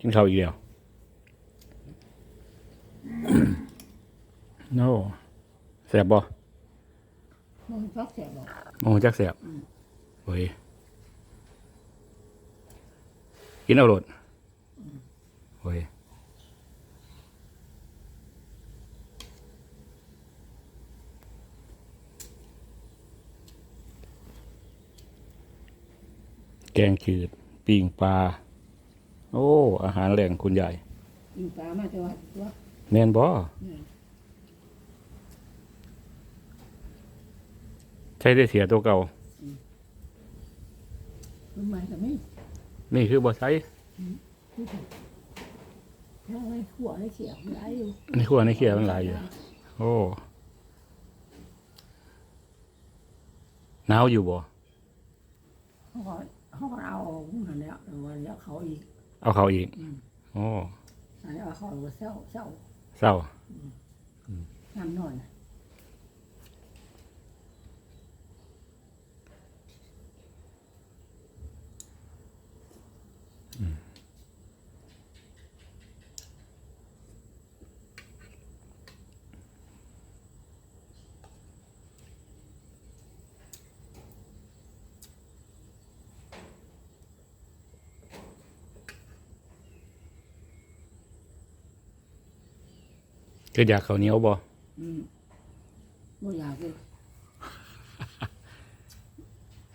กินข้าวอีกแล้วโน่แสบบ่มันฟักแสบบอกโอ้จักแสบโอ้ยกินเอาโลดโอ้ยแกงจืดปิ้งปลา โอ้ อาหารแหล่งคุณยายกินปลามาแต่ว่าตัวแม่นบ่เนี่ยใช้ได้เสียตัวเก่ามันใหม่ก็ไม่นี่คือบ่ใช้ที่ถูกถ้าไว้ขั่วไว้เขียวมันได้อยู่ในครัวในเขียมันหลายอยู่ โอ้หนาวอยู่บ่เขาก็เขาก็เอาออกนั่นแหละแต่ว่าแล้วเขาอีก เอาเขาอีกอืม โอ้อันนี้เอาเขาก็เศร้าเศร้าเศร้า น้ำนอนน่ะ คืออยากข้าวเหนียวบ่อืมบ่อยากเลย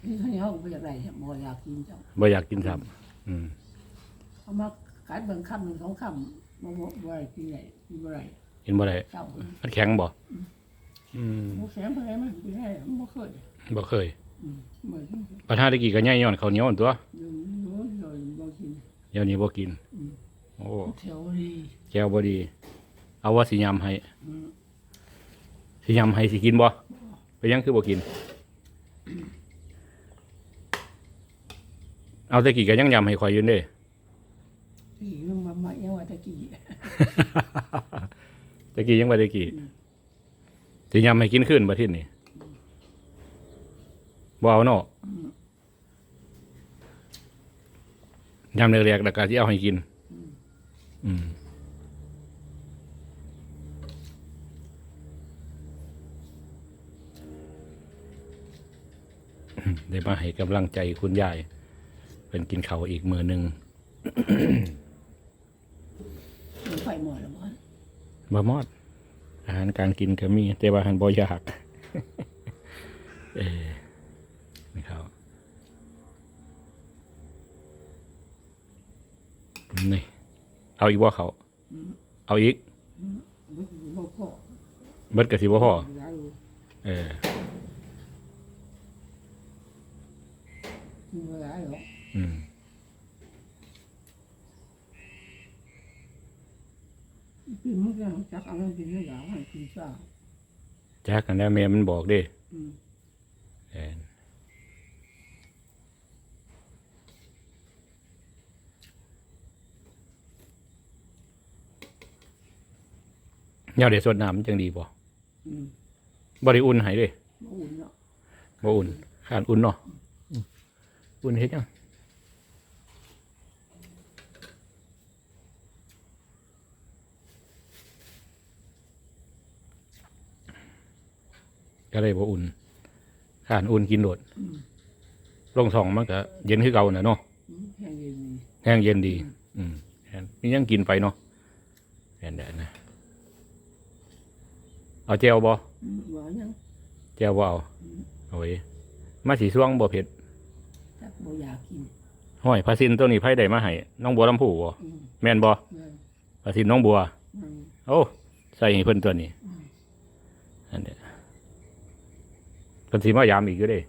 นี่เขาเนี่ยเขาบ่อยากไรเนี่ยบ่อยากกินจังบ่อยากกินซ้ำอืมเขามาขายเบิ่งคำหนึ่งสองคำบ่บ่บ่ได้กินไหนกินบ่ได้กินบ่ได้เศร้ามันแข็งบ่อืมบ่แสมไปมันกินได้มันบ่เคยบ่เคยอืมบ่กินประธานตะกี้ก็ย่ายย้อนข้าวเหนียวนั่นตัวอยู่อยู่อยู่บ่กินเดี๋ยวนี้บ่กิน อืมโอ้ แถวดีแก้วบ่ดี เอาว่าสิยำให้อืมสิยำให้สิกินบ่ไปยังคือบ่กิน เอาตะกี้ก็ยังยำให้ข่อยอยู่เด้ที่มันมามายังว่าตะกี้ตะกี้ยังบ่ตะกี้สิยำให้กินขึ้นบ่ทิศนี่บ่เอาเนาะอืมยำเรียกๆแล้วก็สิเอาให้กิน อืม ได้มาให้กำลังใจคุณยายเป็นกินข้าวอีกมือหนึ่งมันไฟหมดแล้วบ่บะมอด อาหารการกินก็มี แต่ว่าหันบ่อยากเออนี่ครับนี่ เอาอีกว่าเขา เอาอีกบ่บ่พอเบิดกะสิบ่พอหลายอยู่เออ กินบ่หลายหรอกอืมกินมันก็จักเอามันกินได้หลายให้กินซ่าจักกันแล้วแม่มันบอกด้อืมแอนยาวเดี๋ยวสดน้ำมันจังดีบ่อืมบ่ได้อุ่นให้เด้บ่อุ่นเนาะบ่อุ่นขาดอุ่นเนาะอุ่นเฮ็ดยัง ก็เลยบ่อุ่นขาดอุ่นกินโดดอืมลงสองมันก็เย็นคือเก่าน่ะเนาะอืมแห้งเย็นดีแห้งเย็นดี อืมแห้งนี่ยังกินไปเนาะแอนเดนนะเอาเจลบ่อืมบ่ยังเจลบ่เอาโอ้ยมาสีช่วงบ่เผ็ดจักบ่อยากกินห้อยพาซินตัวนี้ไผได้มาให้น้องบัวลำพูบ่อืมแม่นบ่แม่นพาซินน้องบัวอืมโอ้ใส่ให้เพิ่นตัวนี้อืมอันเนี้ย เพิ่นสิมายามอีกอยู่เด้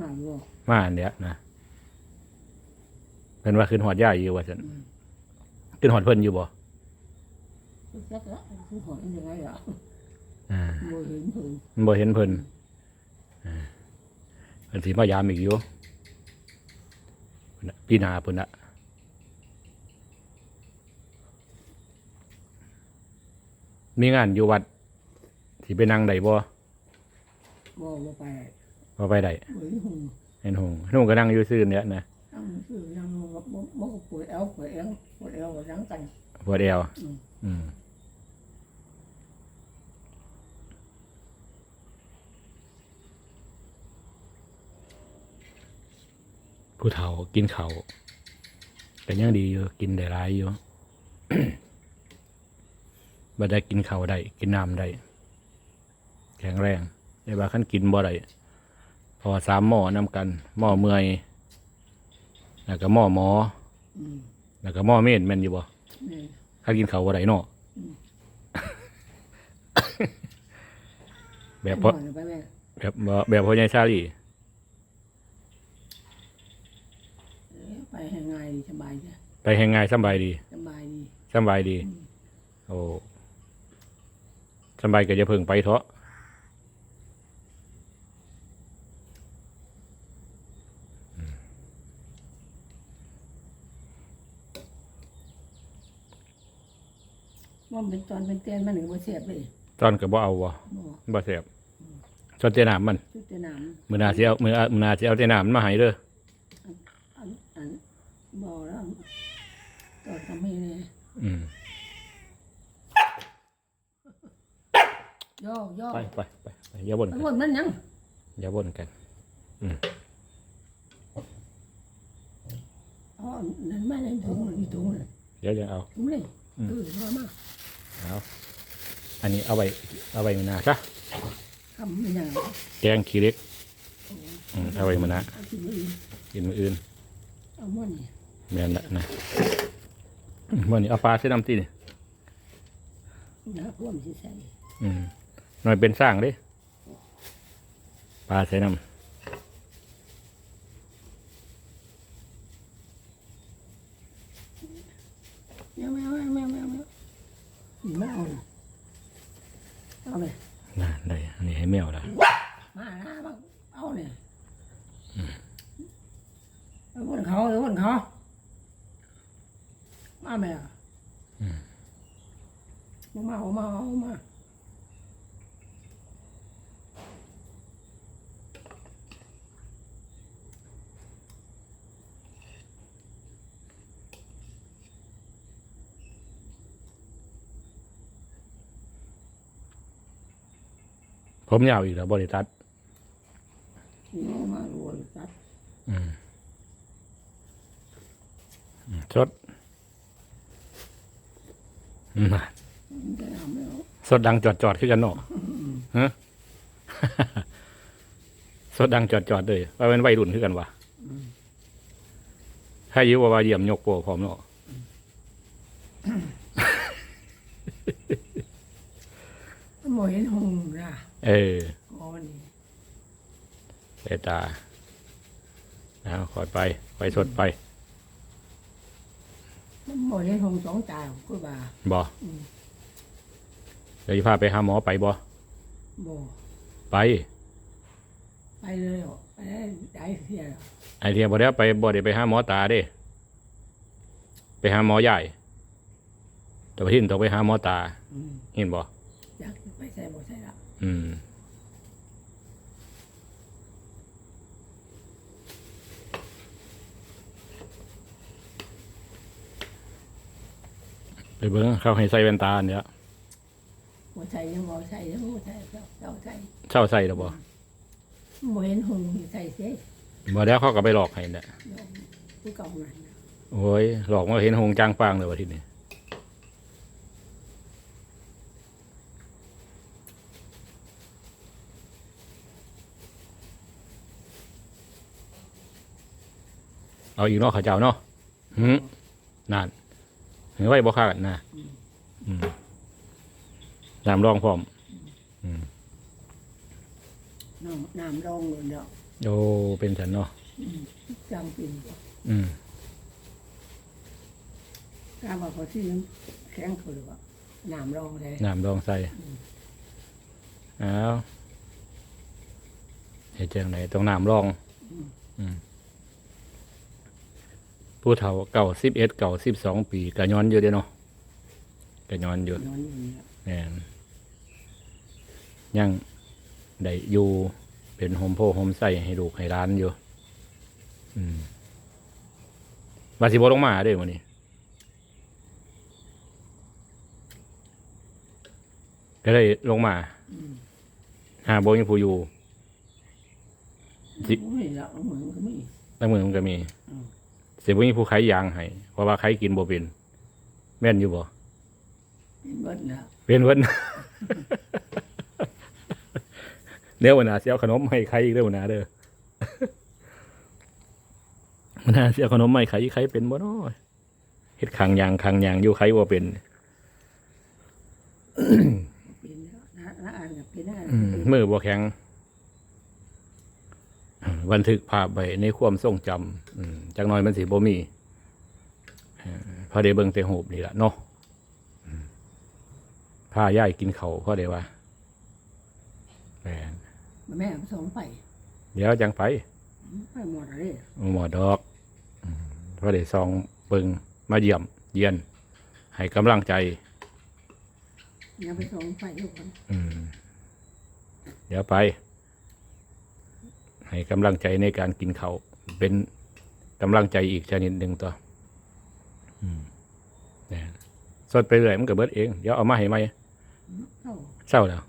มาบ่มาอันเนี้ยนะเพิ่นว่าขึ้นหอดย่าอยู่ว่าซั่นอืมขึ้นหอดเพิ่นอยู่บ่จักละคือหอยยังไงอะอ่าบ่เห็นเพิ่นมันบ่เห็นเพิ่นอ่าเพิ่นสิมายามอีกอยู่เพิ่นน่ะพี่นาเพิ่นน่ะมีงานอยู่วัดสิไปนั่งได้บ่ บ่บ่ไปบ่ไปได้บ่เห็นหงเห็นหงนุ่งก็นั่งอยู่ซื่อเนี่ยนะตั้งชื่อยังบ่บ่บ่ไปปวดเอวปวดเอวปวดเอวรังกันปวดเอวอืมอืมผู้เฒ่ากินเขาวแต่ยังดีอยู่กินได้หลายอยู่บ่ได้กินข้าวได้ กินน้ำได้ แข็งแรง แต่ว่าขั้นกินบ่ได้เพอสามหม้อนำกันหม้อเมื่อยแล้วก็หม้อหมออืมแล้วก็หม้อเมนแม่นอยู่บ่นี่ข้ากินข้าวบ่ได้เนาะอืมแบบเพราะไปแม่แบบบ่แบบพ่อใหญ่ชาลีเอ้ยไปให้ง่ายดีสบายจ้ะไปแห่งไงสำบายดีสบายดีสำบายดี โอ้สำบายก็จะเพิ่งไปเถอะ ว่ามันเป็น ตอนเป็นเตียนมันหนึ่งบ่เสียบเลยตอนก็บ่เอาบ่บ่บ่แซ่บสดเตยน้ำมันชุดแต่น้มื้อหน้าสิเอามื้อมื้อหน้าสิเอาเตยน้ำมาให้เด้อำอันอันบ่แล้วตอนทำให้เนี่ยอืมย่อย่อไปไปไปไปอย่าบ่นไปกันวนมันยังอย่าบ่นกันอ๋อนั่นมาในถุงนั่นอีถุงนั่นเดี๋ยวจะเอาถุงเลยอืมเออมามา เอาอันนี้เอาไว้เอาไว้มื้อหน้าซะคำไม่ยังแกงขี้เหล็กอืมเอาไว้มื้อหน้าเอากินไม่ดีกินมื้ออื่นเอาม้วนนี่แม่นละนะมื้อนี้เอาปลาใส่น้ำตีนี่นะพวกมันสิใส่อืมหน่อยเป็นสร้างเด้ปลาใส่น้ำ แมวแมวแมวแมวแมว นี่มาเอาเลยเอาเลยน่าได้อันนี้ให้แมวละมาหน้าบ้างเอาเลยเอาบนเขาเอาบนเขามาแม่มาเอามาเอามา ผมยาวอีกแล้วบริตัดนี่เอามาโรยตัดอืมอืมสดอืมน่ะมันจะเอาไม่เอาสดดังจอดจอดๆขึ้นกันเนาะฮะ สดดังจอดจอดๆเลยว่าเป็นวัยรุ่นขึ้นกันวะถ้ายิ้วว่าว่าเยี่ยมยกโปรพร้อมเนาะมันบ่เห็นหงนะ เอออ๋อนี่เบตาเอาคอยไปคอยสดไปมันบ่เห็นหงสองตาคือว่าบออืมเดี๋ยวจะพาไปหาหมอไปบอบ่ไปไปเลยเหรอไปได้ได้เสียเหรอไอเทียบอได้ไปบอได้ไปหาหมอตาเด้ ไปหาหมอใหญ่แต่ว่าที่ต้องไปหาหมอตาอืมเห็นบออยากไปใส่บ่ใส่ละ อืม ไปเบิ้งเขาให้ใส่แว่นตาอันเนี่ยบ่ใส่ยังบ่ใส่ยังบ่ใส่เจ้าเจ้าใส่เช่าใส่หรอบอบ่เห็นหงใส่เสียบอแล้วเขาก็ไปหลอกให้เนี่ยเดี๋ยวผู้เก่านั่นน่ะโอ้ยหลอกมาเห็นหงจางฟางเลยวันที่นี้ เอาอีกเนาะข้าเจ้าเนาะหืมนั่นเห็นไว้บ่ค่ากันนะอืมน้ำรองพร้อมน้ำน้ำรองเลยเนาะโอ้เป็นฉันเนาะอืมจำเป็นบ่อืมกล้าว่าเขาที่แข็งคือว่าน้ำรองเลยน้ำรองใส่เอาเห็นจังไหนตรงน้ำรอง อืม ผู้เฒ่าเก่าสิบเอ็ดเก่าสิบสองปีกะย้อนอยู่เด้เนาะกะย้อนอยู่นอนอยู่นี่ล่ะแม่นยังได้อยู่เป็นโฮมโพโฮมใส่ให้ลูกให้ร้านอยู่ อืมบาสิบลงมาเด้วันนี้ก็เลยลงมา อืมหาโบยังผู้อยู่ จิไม่ละเหมือนก็ไม่ ตั้งมือมันก็มี อืม เสียบ่มีผู้ขายยางให้เพราะว่าขายกินบ่เป็นแม่นอยู่บ่เป็นเบิดแล้วเป็นเพิ่นเดี๋ยววันหน้าสิเอาขนมให้ใครอีกเด้อวันหน้าเด้อวันหน้าสิเอาขนมให้ใครอีกใครเป็นบ่เนาะเฮ็ดขังยางขังยางอยู่ใครบ่เป็นเป็นแล้วนะนะอ่านกับเป็นอ่านอืมมือบ่แข็ง บันทึกภาพไว้ในความทรงจำอืมจักหน่อยมันสิบ่มีเอ่อพอได้เบิ่งแต่หูปนี่ล่ะเนาะอืมพาย่ายกินเขาวพอได้ว่าแม่นแม่ผสมไป เดี๋ยวจังไปไปหมดเลยหมอดอกอืมพอได้ซองเบิ่งมาเยี่ยม เยียน ให้กำลังใจยังไปสมไปทุกคนอืมเดี๋ยวไป ให้กำลังใจในการกินเขาวเป็นกำลังใจอีกชนิดหนึ่งตัวอืมเนี่ยสดไปเรื่อยมันก็เบิดเอง เดี๋ยวเอามาให้ไหมเอ้าเศร้าแล้ว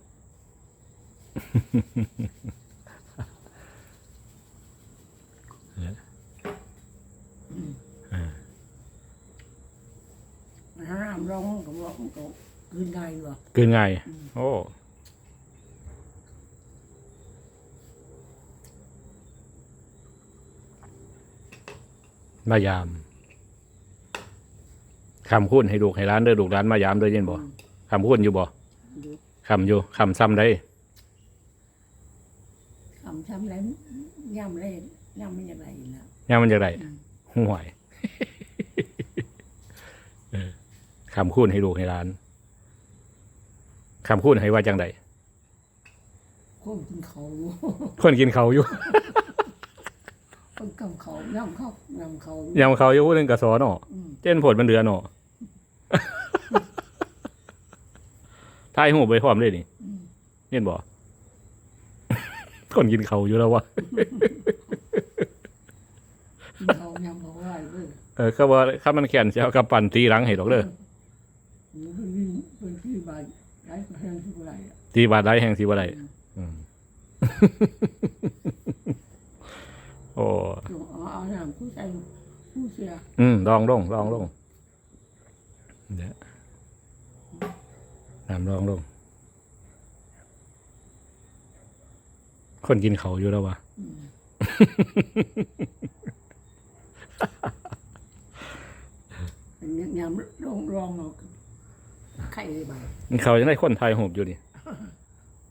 ถ้าน้ำร้องก็บอกมันก็คืนได้อยู่อะเกินง่าย โอ้ มายามคำคุ้นให้ลูกให้ร้านเด้อลูกร้านมายามเด้อเย็นบ่คำคุ้นอยู่บ่ดูคำอยู่คำซ้ำได้คำช้ำแล้วย่ำเลยย่ำไม่ยังไงแล้วย่ามันจะไรอืมห่วยเออคำคุ้นให้ลูกให้ร้านคำคุ้นให้ว่าจังใดคนกินเขาคนกินเขาวอยู่ คนกำเขาย่ำเขาย่ำเขายำเขาอยู่ผู้หนึงกระสอเนาะอืมเจนผลมันเดือนเนาะ ทายหูไปพร้อมเลยนี่อืมเห็นบ่ คนกินเขาวอยู่แล้ววะกินเขาย่ำเขาไหวเลยเออเขาว่าข้ามันแขนสิเอากระปั่นตีหลังให้ดอกเด้อเป็นที่เป็นที่บาดไร้แห้งที่ไรอะตีบาดได้แห่งสิบ่ได้อืม โอ้เอาเอาน้ำผู้ใจผู้เสียอืมลองลงลองลงเดี๋ยวน้ำลองลง คนกินเขาวอยู่แล้ววะอืมเป็นยำรองรองเอาไข่ใบกินเขาวยังได้คนไทยหูบอยู่นี่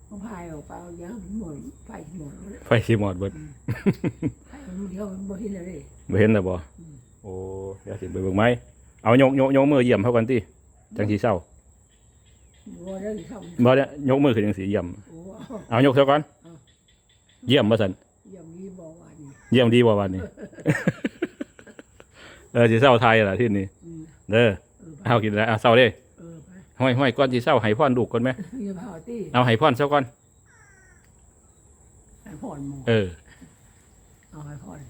เขาพายออกไปเอายำหมดไฟหมดเลยไฟชีมอดเบิดไฟมัน เดียวมันบ่เห็นเลยบ่เห็นแล้วบ่โอ้เดี๋ยวสิไปเบิ่งไหมเอายกยกยกมือเยี่ยมเขากันติจังสีเศร้าบ่ได้ทบ่เนี่ยยกมือขึ้นจังสีเยี่ยมำโอ้เอายกเท่าก่อนเยี่ยมบ่สันยำนี้บ่ว่านี่เยี่ยมดีบ่วันนี้เออสิเศร้าไทยล่ะที่นี่อืมเด้อเออไปเอากินแล้วเอาเศร้าเด้เออไปห้อยห้อยก่อนสิเศร้าให้พรลูกก่อนไหมอย่าพาตี้เอาให้พรเศร้าก่อนให้ผ่อนหมดเออ เอาให้ผ่อน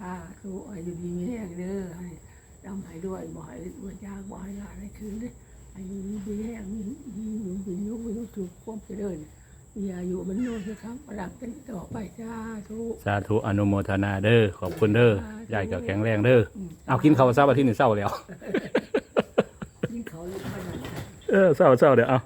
เอา ถ้าคืออายุดีมีแห้งเด้อให้ดำให้ด้วยบ่ให้บ่ยากบ่ให้หลานให้คืนเด้ออายุดีแห้งมีมีมียุคมียุคถูกควบไปเดินมีอายุมันโน้นสิครับหลังกันต่อไปจ้าทุก สาธุอนุโมทนาเด้อขอบคุณเด้อยายก็แข็งแรงเด้ออืมเอากินข้าวซะว่าที่นี่เศร้าแล้ว ยิ่งเขาอยู่ขนาดนั้นเออเศร้าเศร้าเดี๋ยวเอา